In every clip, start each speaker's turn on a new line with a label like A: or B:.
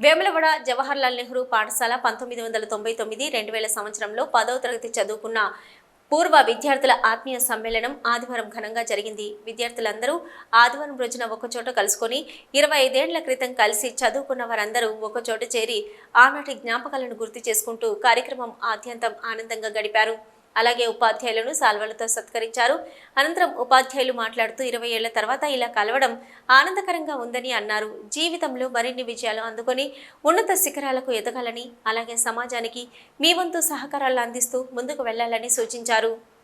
A: వేములవాడ జవహర్లాల్ నెహ్రూ పాఠశాల పంతొమ్మిది వందల తొంభై తొమ్మిది రెండు వేల సంవత్సరంలో పదవ తరగతి చదువుకున్న పూర్వ విద్యార్థుల ఆత్మీయ సమ్మేళనం ఆదివారం ఘనంగా జరిగింది. విద్యార్థులందరూ ఆదివారం రోజున ఒకచోట కలుసుకొని ఇరవై ఐదేళ్ళ క్రితం కలిసి చదువుకున్న వారందరూ ఒకచోట చేరి ఆనాటి జ్ఞాపకాలను గుర్తు చేసుకుంటూ కార్యక్రమం ఆద్యంతం ఆనందంగా గడిపారు. అలాగే ఉపాధ్యాయులను సాల్వలతో సత్కరించారు. అనంతరం ఉపాధ్యాయులు మాట్లాడుతూ ఇరవై ఏళ్ళ తర్వాత ఇలా కలవడం ఆనందకరంగా ఉందని అన్నారు. జీవితంలో మరిన్ని విజయాలు అందుకొని ఉన్నత శిఖరాలకు ఎదగాలని అలాగే సమాజానికి మీ వంతు సహకారాలు అందిస్తూ ముందుకు వెళ్ళాలని సూచించారు.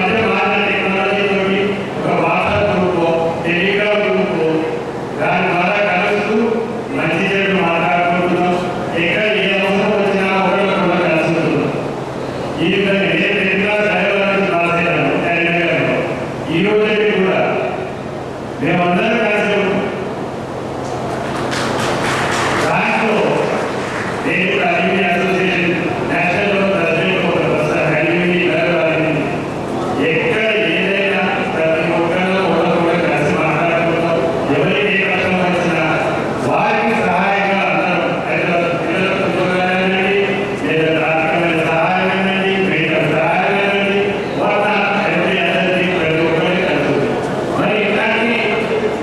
B: Gracias.